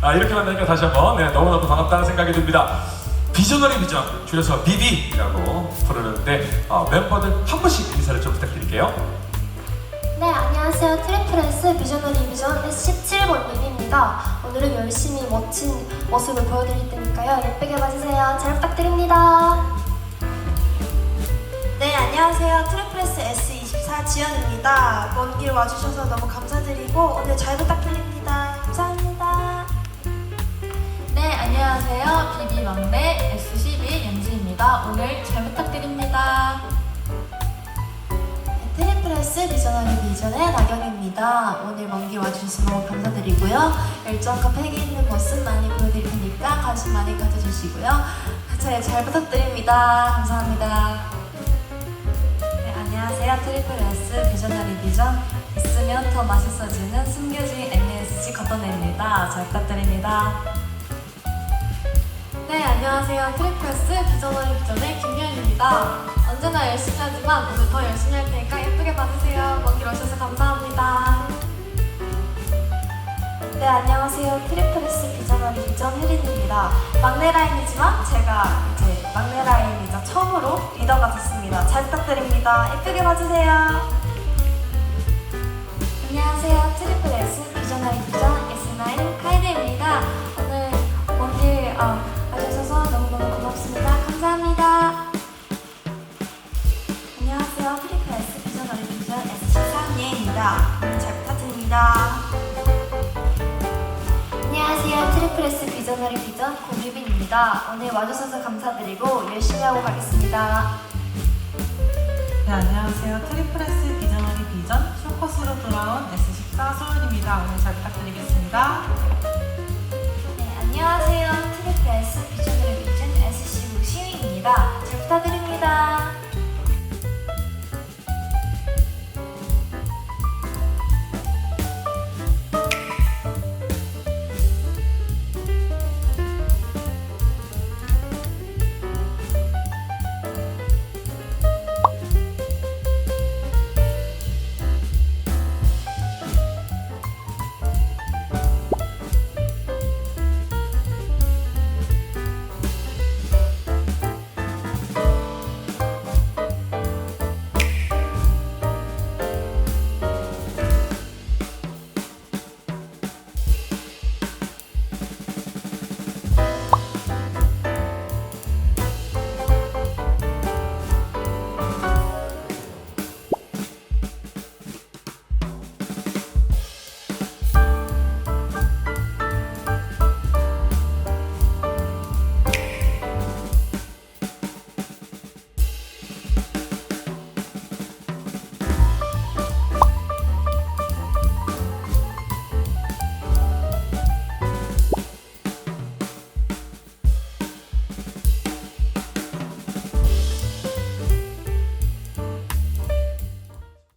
아, 이렇게 만나니까 다시 한번 네, 너무너무 반갑다는 생각이 듭니다. 비저너리 비전, 줄여서 BB라고 부르는데 어, 멤버들 한 분씩 인사를 좀 부탁드릴게요. 네, 안녕하세요. 트리플 S 비저너리 비전 S17번 민입니다. 오늘은 열심히 멋진 모습을 보여드릴 테니까요. 예쁘게 봐주세요. 잘 부탁드립니다. 네, 안녕하세요. 트리플스 S24 지연입니다. 먼 길 와주셔서 너무 감사드리고 오늘 잘 부탁드립니다. 안녕하세요. 비비 막내 S12 연지입니다. 오늘 잘 부탁드립니다. 트리플스 비전하리 비전의 나경입니다. 오늘 먼 길 와주셔서 너무 감사드리고요. 열정과 패기 있는 모습 많이 보여드릴 테니까 관심 많이 가져주시고요. 잘, 잘 부탁드립니다. 감사합니다. 네, 안녕하세요. 트리플 S 비전ary 비전 있으면 더 맛있어지는 숨겨진 MSG 걷어냅니다. 잘 부탁드립니다. 네, 안녕하세요. 트리플 S 비저너리 비전의 김현입니다. 언제나 열심히 하지만 오늘 더 열심히 할 테니까 예쁘게 봐주세요. 먼길 오셔서 감사합니다. 네, 안녕하세요. 트리플스 비전하리 비전 혜린입니다. 막내 라인이지만 제가 이제 막내 라인이자 처음으로 리더가 됐습니다. 잘 부탁드립니다. 예쁘게 봐주세요. 안녕하세요. 트리플 S 비저너리 비전 S9 카이드입니다. 오늘 먼길 어, S 비저너리 비전 고유빈입니다. 오늘 와주셔서 감사드리고 열심히 하고 가겠습니다. 네, 안녕하세요. 트리플스 비전어리 비전 쇼커스로 돌아온 S14 소은입니다. 오늘 잘 부탁드리겠습니다. 네, 안녕하세요. 트리플 S 비저너리 비전 S15 시위입니다. 잘 부탁드립니다.